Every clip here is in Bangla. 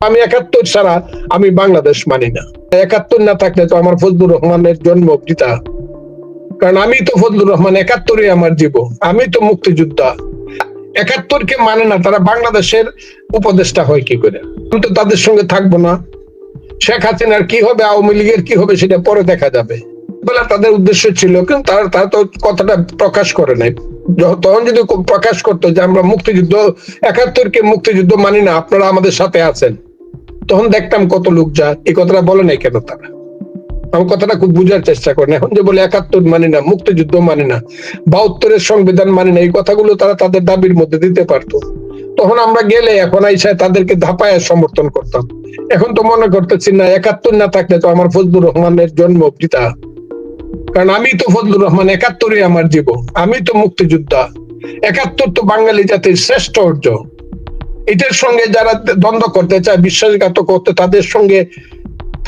আমি একাত্তর ছাড়া আমি বাংলাদেশ মানি না। একাত্তর না থাকলে তো আমার ফজলুর রহমানের জন্ম পিতা কারণ আমি তো ফজলুর রহমান একাত্তরই আমার জীবন। আমি তো মুক্তিযোদ্ধা। একাত্তরকে মানে না, তারা বাংলাদেশের উপদেষ্টা হয় কি করে? আমি তো তাদের সঙ্গে থাকব না। শেখ হাসিনার কি হবে, আওয়ামী লীগের কি হবে সেটা পরে দেখা যাবে। বলে তাদের উদ্দেশ্য ছিল, কিন্তু তারা তারা তো কথাটা প্রকাশ করে নাই। তখন যদি প্রকাশ করতো যে আমরা মুক্তিযুদ্ধ, একাত্তরকে মুক্তিযুদ্ধ মানি না, আপনারা আমাদের সাথে আছেন। তখন দেখতাম কত লোক যা এই কথাটা বলে নাই কেন তারা? আমি কথাটা খুব বুঝার চেষ্টা করেন। এখন যে বলে একাত্তর মানি না, মুক্তিযুদ্ধ মানি না, বাহাত্তরের সংবিধান মানি না, এই কথাগুলো তারা তাদের দাবির মধ্যে দিতে পারতো। তখন আমরা গেলে এখন আইসায় তাদেরকে ধাপায় সমর্থন করতাম। এখন তো মনে করতেছি না, একাত্তর না থাকলে তো আমার ফজলুর রহমানের জন্ম পিতা। কারণ আমি তো ফজলুর রহমান, একাত্তরই আমার জীবন। আমি তো মুক্তিযোদ্ধা। একাত্তর তো বাঙালি জাতির শ্রেষ্ঠ অর্জন। এটার সঙ্গে যারা দ্বন্দ্ব করতে চায়, বিশ্বাসঘাতক করতে, তাদের সঙ্গে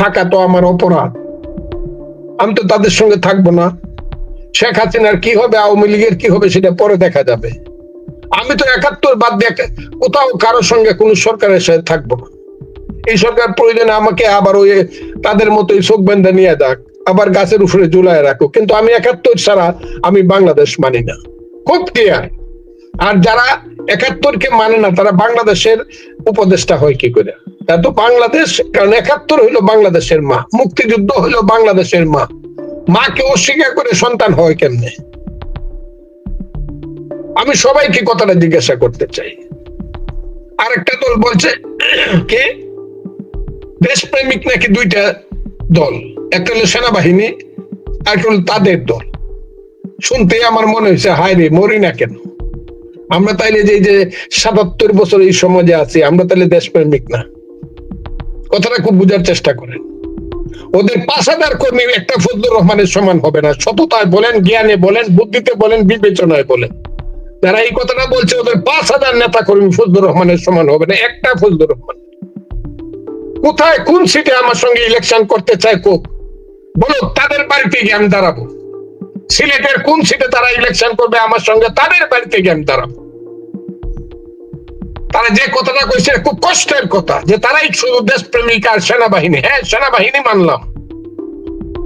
থাকা তো আমার অপরাধ। আমি তো তাদের সঙ্গে থাকব না। শেখ হাসিনার কি হবে, আওয়ামী লীগের কি হবে, সেটা পরে দেখা যাবে। আমি তো একাত্তর বাদ দিয়ে কোথাও কারোর সঙ্গে কোন সরকারের সাথে থাকব না। এই সরকার প্রয়োজনে আমাকে আবার ওই তাদের মতোই চোখ বেঁধে নিয়ে যাক, আবার গাছের উপরে ঝুলায় রাখো কিন্তু আমি একাত্তর ছাড়া আমি বাংলাদেশ মানি না। খুব ক্লিয়ার আর যারা একাত্তরকে মানে না, তারা বাংলাদেশের উপদেষ্টা হয় কি করে? তা বাংলাদেশ, কারণ একাত্তর হইল বাংলাদেশের মা, মুক্তিযুদ্ধ হইল বাংলাদেশের মা। মাকে অস্বীকার করে সন্তান হয় কেমনে? আমি সবাইকে কথাটা জিজ্ঞাসা করতে চাই। আরেকটা দল বলছে কে? দেশপ্রেমিক নাকি দুইটা দল? একটা হলো সেনাবাহিনী, আর একটা হলো তাদের দল। শুনতে আমার মনে হয়েছে, হায় রে, মরি না কেন? আমরা তাইলে যে যে সাতাত্তর বছর এই সমাজে আছি, আমরা তাহলে দেশপ্রেমিক না। কথাটা খুব বুঝার চেষ্টা করেন। ওদের হাজার কর্মী একটা ফজলুর রহমানের সমান হবে না। সততায় বলেন, জ্ঞানে বলেন, বুদ্ধিতে বলেন, বিবেচনায় বলেন। যারা এই কথাটা বলছে, ওদের পাঁচ হাজার নেতা কর্মী ফজলুর রহমানের সমান হবে না। একটা ফজলুর রহমান। কোথায়, কোন সিটে আমার সঙ্গে ইলেকশন করতে চায় কোক? বলো, তাদের বাড়িতে গিয়ে আমি দাঁড়াবো। সিলেটের কোন সিটে তারা ইলেকশন করবে আমার সঙ্গে তাদের বাড়িতে আমি দাঁড়াবো। তারা যে কথাটা কইছে, খুব কষ্টের কথা যে তারাই শুধু দেশপ্রেমিক আর সেনাবাহিনী। হ্যাঁ সেনাবাহিনী মানলাম।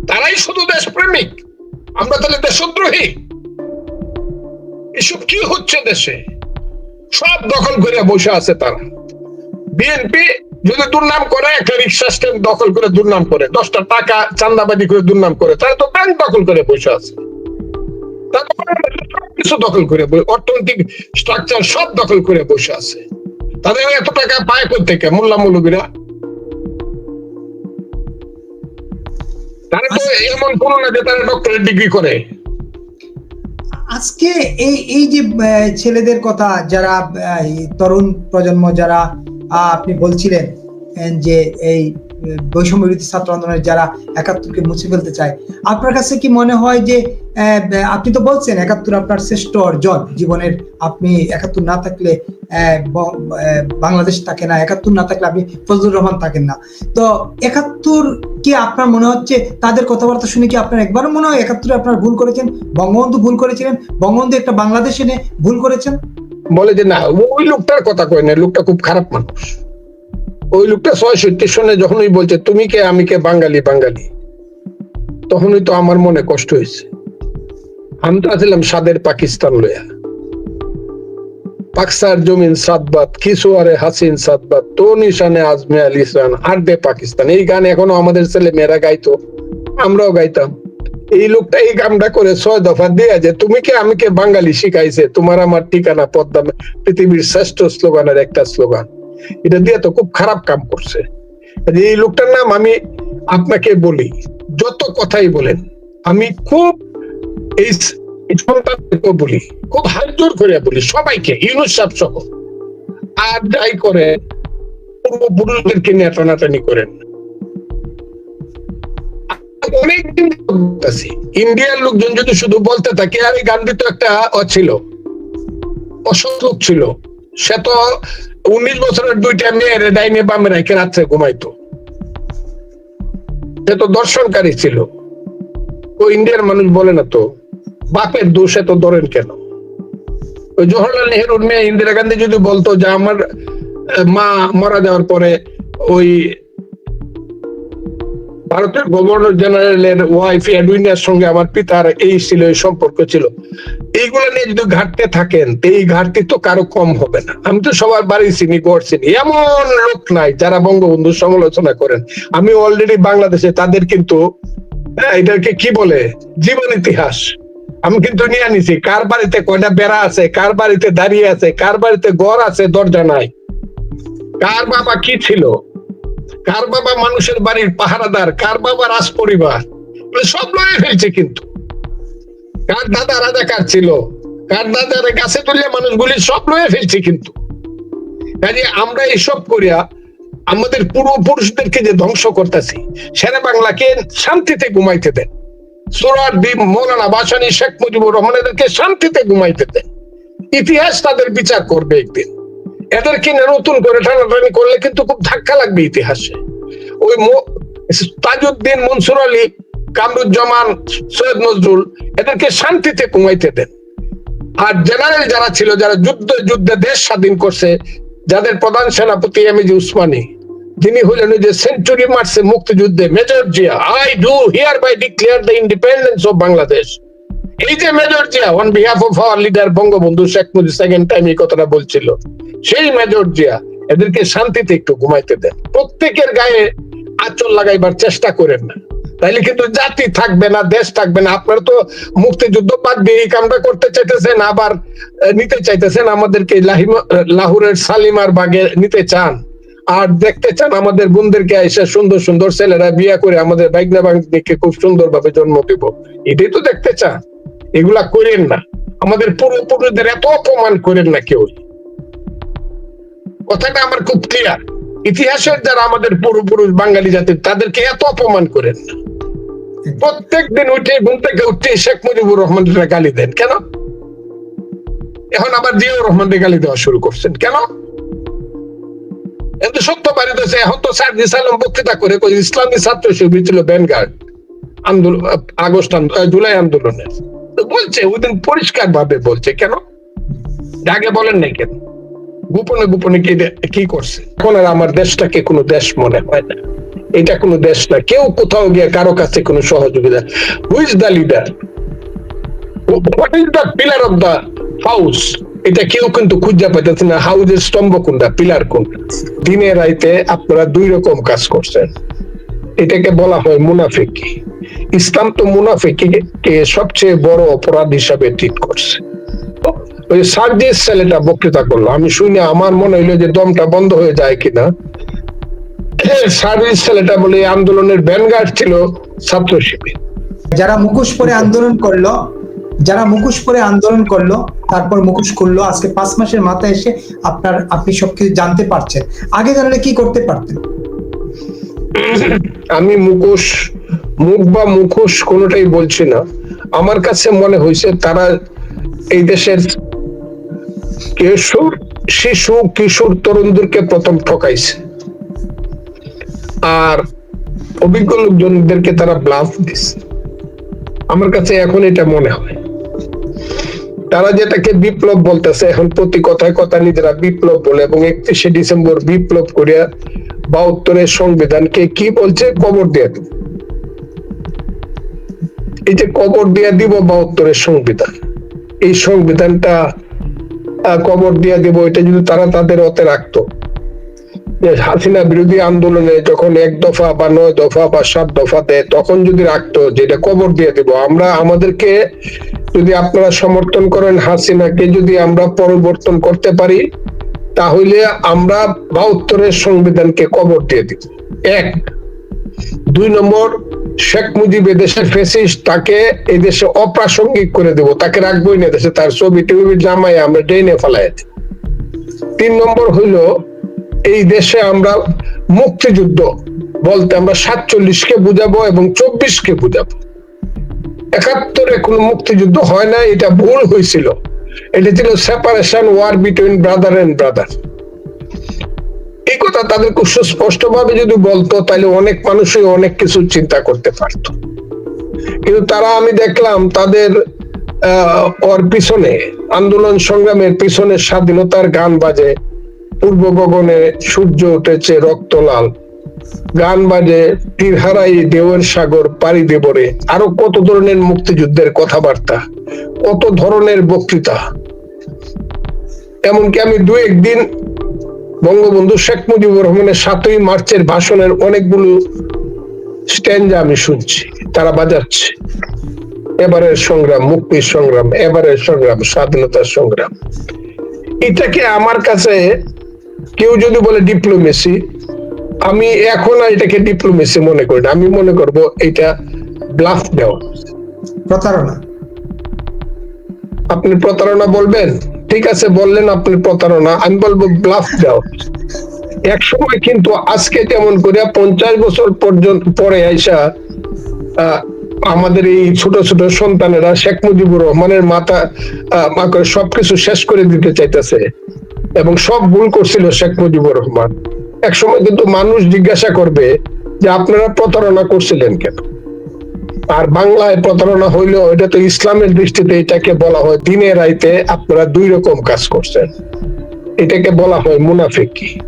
তারাই শুধু দেশপ্রেমিক। আমরা তাহলে দেশদ্রোহী। এসব কি হচ্ছে দেশে? সব দখল করে বসে আছে তারা। বিএনপি যদি দুর্নাম করে, একটা রিক্সা স্ট্যান্ড দখল করে দুর্নাম করে, দশটা টাকা চান্দাবাদি করে দুর্নাম করে, তারা তো ব্যাংক দখল করে বসে আছে। তো দখল করে অর্থনৈতিক স্ট্রাকচার সব দখল করে বসে আছে। তাদের এত টাকা পায় থেকে মোল্লা মৌলবীরা? তারা তো এমন কোনো না যে তারা ডক্টরেট ডিগ্রি করে। আজকে এই এই যে ছেলেদের কথা যারা তরুণ প্রজন্ম যারা আপনি বলছিলেন যে এই বৈষম্য বিরোধী ছাত্র আন্দোলনের যারা একাত্তরকে মুছে ফেলতে চায়, আপনার কাছে কি মনে হয় যে আপনি তো বলছেন একাত্তর আপনার শ্রেষ্ঠ অর্জন, জীবনের আপনি একাত্তর না থাকলে বাংলাদেশ থাকে না, একাত্তর না থাকলে আপনি ফজলুর রহমান থাকেন না। তো একাত্তর কি আপনার মনে হচ্ছে, তাদের কথাবার্তা শুনে কি আপনার একবারও মনে হয় একাত্তরে আপনার ভুল করেছেন? বঙ্গবন্ধু ভুল করেছিলেন? বঙ্গবন্ধু একটা বাংলাদেশ এনে ভুল করেছেন? বলে যে না, ওই লোকটার কথা কয় না, লোকটা খুব খারাপ মানুষ। ওই লোকটা ছয়ষট্টি সনে যখনই বলছে, তুমি কে? আমি কে? বাঙালি বাঙালি। তখনই তো আমার মনে কষ্ট হয়েছে। আমি তো আছিলাম সাদের পাকিস্তান লয়া পাকসার জমিন সাতবাদ কিশোয়ারে হাসিন সাতবাদ তো নিশানে আজমে আল ইসরান আর দে পাকিস্তান। এই গান এখনও আমাদের ছেলে মেয়েরা গাইতো, আমরাও গাইতাম। এই লোকটা এই কামটা করে ছয় দফা দিয়ে যে, তুমি কে? আমি কে? বাঙালি শিখাইছে। তোমার আমার ঠিকানা পদ্মা পৃথিবীর শ্রেষ্ঠ স্লোগানের একটা স্লোগান। এটা দিয়ে তো খুব খারাপ কাম করছে। এই লোকটার নাম আমি আপনাকে বলি, যত কথাই বলেন, আমি খুব এই সন্তানকে বলি, খুব হাত জোর করে বলি সবাইকে, ইউনুস সাহেব সহ। আর যাই করে, পূর্বপুরুষদেরকে নিয়ে টানাটানি করেন। অনেকদিন বলতেছি, ইন্ডিয়ার লোকজন যদি শুধু বলতে থাকে, আর এই গান্ধী তো একটা ছিল, অসৎ ছিল, সে তো উনিশ বছরের দুইটা মেয়ের ডাইনে বামে রেখে রাত্রে ঘুমাইতো। সে তো দর্শনকারী ছিল। ও ইন্ডিয়ার মানুষ বলে না তো, বাপের দোষ এত ধরেন কেন? ওই জওহরলাল নেহরুর মেয়ে ইন্দিরা গান্ধী যদি বলতো যে আমার, মা মারা যাওয়ার পরে ওই ভারতের গভর্নর জেনারেলের ওয়াইফ এডুইনার সঙ্গে আমার পিতার এই ছিল এই সম্পর্ক ছিল। এইগুলো নিয়ে যদি ঘাটতে থাকেন এই ঘাটতি তো কারও কম হবে না। আমি তো সবার বাড়ি চিনি গড় চিনি। এমন লোক নাই যারা বঙ্গবন্ধুর সমালোচনা করেন। আমি অলরেডি বাংলাদেশে তাদের কিন্তু হ্যাঁ, এটাকে কি বলে? জীবন ইতিহাস। আমি কিন্তু নিয়ে আনিছি। কার বাড়িতে কয়টা বেড়া আছে কার বাড়িতে দাঁড়িয়ে আছে কার বাড়িতে ঘর আছে দরজা নাই। কার বাবা কি ছিল? কার বাবা মানুষের বাড়ির পাহারাদার, কার বাবা রাজ পরিবার সব লয়ে ফেলছে কিন্তু। কার দাদা রাজাকার ছিল, কার দাদার গাছে তুলে মানুষগুলি সব লয়ে ফেলছে কিন্তু। কাজে আমরা এসব করিয়া আমাদের পূর্বপুরুষদেরকে যে ধ্বংস করতেছি সেরা বাংলাকে শান্তিতে ঘুমাইতে দেন। সোরার দ্বীপ মৌলানা বাসানি শেখ মুজিবুর রহমান এদেরকে শান্তিতে ঘুমাইতে দেন। ইতিহাস তাদের বিচার করবে একদিন। এদেরকে নিয়ে নতুন করে টানাটানি করলে কিন্তু খুব ধাক্কা লাগবে ইতিহাসে। ওই তাজউদ্দিন, মনসুর আলী, কামরুজ্জামান, সৈয়দ নজরুল, এদেরকে শান্তিতে ঘুমাইতে দেন। আর জেনারেল যারা ছিল, যারা যুদ্ধ, যুদ্ধে দেশ স্বাধীন করছে, যাদের প্রধান সেনাপতি এমএজি উসমানী, তিনি হলেন যে সেঞ্চুরি মারছে মুক্তিযুদ্ধে major Zia. I do hereby declare the independence of Bangladesh এই যে major Zia on behalf of our leader Bangabandhu Sheikh Mujib second time এই কথাটা বলছিল। সেই মেজর জিয়া, এদেরকে শান্তিতে একটু ঘুমাইতে দেন। প্রত্যেকের গায়ে আচল লাগাইবার চেষ্টা করেন না। তাইলে কিন্তু জাতি থাকবে না, দেশ থাকবে না। আপনারা তো মুক্তিযুদ্ধ বাদ দিয়ে এই কামটা করতে চাইতেছেন, আবার নিতে চাইতেছেন, আমাদেরকে লাহোরের সালিমার বাগে নিতে চান। আর দেখতে চান, আমাদের বোনদেরকে এসে সুন্দর সুন্দর ছেলেরা বিয়া করে আমাদের বাইকনা বাংলাকে খুব সুন্দর ভাবে জন্ম দিব। এটাই তো দেখতে চান। এগুলা করেন না। আমাদের পূর্বপুরুষদের এত অপমান করেন না কেউ। কথাটা আমার খুব ক্লিয়ার ইতিহাসের যারা আমাদের পূর্বপুরুষ বাঙালি জাতির তাদেরকে এত অপমান করেন না। প্রত্যেক দিন উঠে ঘুম থেকে উঠে শেখ মুজিবুর রহমানের গালি দেন। কেন? এখন আবার জিয়াউর রহমানের গালি দেওয়া শুরু করছেন। কেন? কিন্তু সত্য বাড়ি বাড়িতেছে এখন তো সার্জি সালাম বক্তৃতা করে ইসলামী ছাত্র শিবির ছিল ব্যানগার্ড আন্দোলন, আগস্ট জুলাই আন্দোলনের। তো বলছে ওইদিন পরিষ্কার ভাবে বলছে, কেন? আগে বলেন নাই কেন? গোপনে গোপনে কি কি করছে? এখন আর আমার দেশটাকে কোনো দেশ মনে হয় না। এটা কোনো দেশ না। কেউ কোথাও গিয়ে কারও কাছে কোনো সহযোগিতা who's the leader what is the pillar of the house এটা কেউ কিন্তু খুঁজে পাইতেছে না। হাউজের স্তম্ভ কোনটা? পিলার কোনটা? দিনে রাইতে আপনারা দুই রকম কাজ করছেন। এটাকে বলা হয় মুনাফিক। ইসলাম তো মুনাফিকে সবচেয়ে বড় অপরাধ হিসাবে ট্রিট করছে। ওই সার্জিস ছেলেটা বক্তৃতা করল। আমি শুনে আমার মনে হইল যে দমটা বন্ধ হয়ে যায় কিনা। সার্জিস ছেলেটা বলে আন্দোলনের ব্যানগার্ড ছিল ছাত্র শিবির। যারা মুখোশ পরে আন্দোলন করল যারা মুখোশ পরে আন্দোলন করল তারপর মুখোশ করল আজকে পাঁচ মাসের মাথায় এসে আপনার আপনি সবকিছু জানতে পারছেন। আগে জানলে কি করতে পারতেন? আমি মুখোশ মুখ বা মুখোশ কোনোটাই বলছি না। আমার কাছে মনে হয়েছে তারা এই দেশের কিশোর, শিশু, কিশোর তরুণদেরকে প্রথম ঠকাইছে। আর অভিজ্ঞ লোকজনদেরকে তারা ব্লাফ দিছে। আমার কাছে এখন এটা মনে হয়। তারা যেটাকে বিপ্লব বলতেছে, এখন প্রতি কথায় কথা নিজেরা বিপ্লব বলে এবং একত্রিশে ডিসেম্বর বিপ্লব করিয়া বাহাত্তরের সংবিধানকে কি বলছে? কবর দিয়ে দিব। এই যে কবর দিয়ে দিব বাহাত্তরের সংবিধান। এই সংবিধানটা কবর দিয়ে দিব, এটা যদি তারা তাদের অতে রাখতো। হাসিনা বিরোধী আন্দোলনে যখন এক দফা বা নয় দফা বা সাত দফা দেয়, তখন যদি রাখতো যেটা কবর দিয়ে দিব, আমরা আমাদেরকে যদি আপনারা সমর্থন করেন হাসিনাকে যদি আমরা পরিবর্তন করতে পারি, তাহলে আমরা বাহাত্তরের সংবিধানকে কবর দিয়ে দিব। এক। দুই নম্বর শেখ মুজিব এদেশের ফেসিস্ট তাকে এদেশে অপ্রাসঙ্গিক করে দেব, তাকে রাখবোই না দেশে, তার ছবি, টিভি জামাই আমরা ড্রেনে ফেলাই। তিন নম্বর হইল, এই দেশে আমরা মুক্তিযুদ্ধ বলতে আমরা সাতচল্লিশকে বুঝাবো এবং চব্বিশকে বুঝাবো। একাত্তরে কোনো মুক্তিযুদ্ধ হয় না এটা ভুল হয়েছিল এটা ছিল separation war between brother and brother এই কথা তাদের খুব সুস্পষ্ট ভাবে যদি বলতো, তাহলে অনেক মানুষই অনেক কিছু চিন্তা করতে পারতো। কিন্তু তারা আমি দেখলাম তাদের ওর পিছনে, আন্দোলন সংগ্রামের পিছনে স্বাধীনতার গান বাজে। পূর্ব গগনে সূর্য উঠেছে রক্ত লাল গান বাজে তীর হারাই দেওয়ের সাগর পাড়ি দেবরে। আরও কত ধরনের মুক্তিযুদ্ধের কথাবার্তা, কত ধরনের বক্তৃতা। এমনকি আমি দু একদিন বঙ্গবন্ধু শেখ মুজিবুর রহমানের সাতই মার্চের ভাষণের অনেকগুলো স্ট্যান্ডা আমি শুনছি তারা বাজাচ্ছে। এবারের সংগ্রাম মুক্তির সংগ্রাম এবারের সংগ্রাম স্বাধীনতার সংগ্রাম। এটাকে আমার কাছে কেউ যদি বলে ডিপ্লোমেসি আমি এখন আর এটাকে ডিপ্লোমেসি মনে করি না। আমি মনে করব এটা ব্লাফ দেওয়া। প্রতারণা। আপনি প্রতারণা বলবেন? ঠিক আছে, বললেন আপনি প্রতারণা, আমি বলব ব্লাফ দাও। এক সময় কিন্তু আজকে যেমন করে পঞ্চাশ বছর পর্যন্ত পরে আইসা আমাদের এই ছোট ছোট সন্তানেরা শেখ মুজিবুর রহমানের মাথা করে সবকিছু শেষ করে দিতে চাইতেছে এবং সব ভুল করছিল শেখ মুজিবুর রহমান। এক সময় কিন্তু মানুষ জিজ্ঞাসা করবে যে, আপনারা প্রতারণা করছিলেন কেন? আর বাংলায় প্রতারণা হইলেও এটা তো ইসলামের দৃষ্টিতে এটাকে বলা হয় দিনে রাইতে আপনারা দুই রকম কাজ করছেন। এটাকে বলা হয় মুনাফিকি।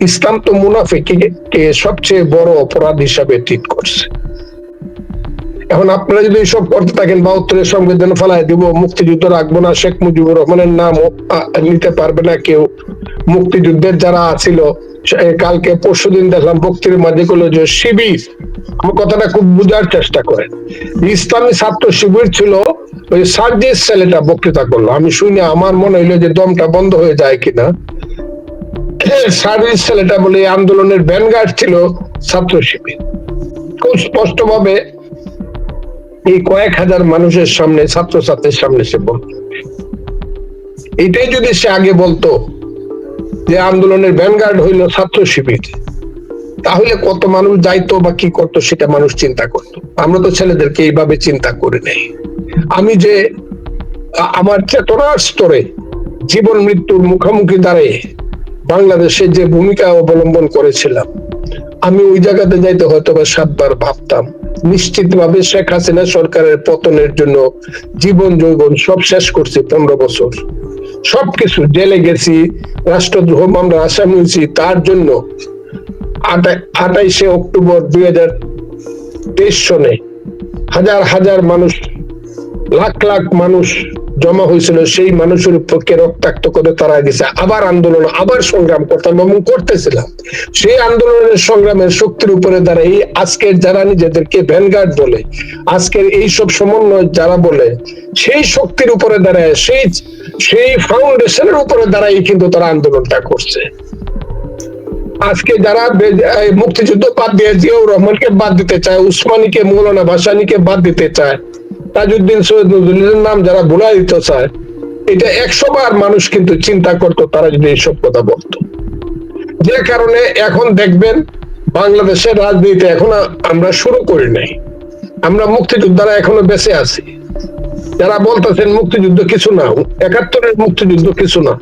ইসলাম তো মুনাফিকি কে সবচেয়ে বড় অপরাধ হিসাবে ঠিক করছে। এখন আপনারা যদি এইসব করতে থাকেন বাহাত্তরের সংবিধান ফেলায় দিব, মুক্তিযুদ্ধ রাখব না, শেখ মুজিবুর রহমানের নাম নিতে পারবে না কেউ। মুক্তিযুদ্ধের যারা ছিল সে- কালকে পরশুদিন দেখলাম বক্তির মাঝে গুলো যে, শিবির, আমার কথাটা খুব বোঝার চেষ্টা করেন ইসলামী ছাত্র শিবির ছিল, ওই সার্জিস ছেলেটা বক্তৃতা করল। আমি শুনে, আমার মনে হইল যে দমটা বন্ধ হয়ে যায় কিনা। সার্ভিস ছেলেটা বলে আন্দোলনের ভ্যানগার্ড ছিল ছাত্র শিবির। খুব স্পষ্ট ভাবে এই কয়েক হাজার মানুষের সামনে, ছাত্রছাত্রীর সামনে সে বলতো। এটাই যদি সে আগে বলতো যে আন্দোলনের ভ্যানগার্ড হইল ছাত্র শিবির, তাহলে কত মানুষ যাইতো বা কি করতো সেটা মানুষ চিন্তা করতো। আমরা তো ছেলেদেরকে এইভাবে চিন্তা করে নেই। আমি যে আমার চেতনার স্তরে জীবন মৃত্যুর মুখোমুখি দাঁড়িয়ে বাংলাদেশে যে ভূমিকা অবলম্বন করেছিলাম, আমি ওই জায়গাতে যাইতে হয়তো বা সাতবার ভাবতাম নিশ্চিত ভাবে শেখ হাসিনা সরকারের পতনের জন্য জীবন যৌবন সব শেষ করছে পনেরো বছর। সবকিছু জেলে গেছি, রাষ্ট্রদ্রোহ মামলা, আসামি হয়েছি, তার জন্য আটা- আটাইশে অক্টোবর দুই হাজার তেইশ সনে হাজার হাজার মানুষ, লাখ লাখ মানুষ জমা হয়েছিল, সেই মানুষের পক্ষে রক্তাক্ত করে তারা গেছে। আবার আন্দোলন, আবার সংগ্রাম করতাম এবং করতেছিলাম। সেই আন্দোলনের সংগ্রামের শক্তির উপরে দ্বারা এই আজকের যারা নিজেদেরকে ভ্যানগার্ড বলে, আজকের এই সব সমন্বয় যারা বলে, সেই শক্তির উপরে দাঁড়ায় সেই সেই ফাউন্ডেশনের উপরে দাঁড়াই কিন্তু তারা আন্দোলনটা করছে। আজকে যারা মুক্তিযুদ্ধ বাদ দিয়ে জিয়াউর রহমানকে বাদ দিতে চায়, উসমানীকে, মৌলানা ভাসানীকে বাদ দিতে চায় তাজউদ্দিন সৈয়দ নজরুলের নাম যারা ভুলা দিতে চায়, এটা একশো বার মানুষ কিন্তু চিন্তা করতো তারা যদি এইসব কথা বলতো। যে কারণে এখন দেখবেন বাংলাদেশের রাজনীতি এখন আমরা শুরু করি নাই। আমরা মুক্তিযোদ্ধারা এখনও বেঁচে আছি। যারা বলতেছেন মুক্তিযুদ্ধ কিছু না, একাত্তরের মুক্তিযুদ্ধ কিছু না।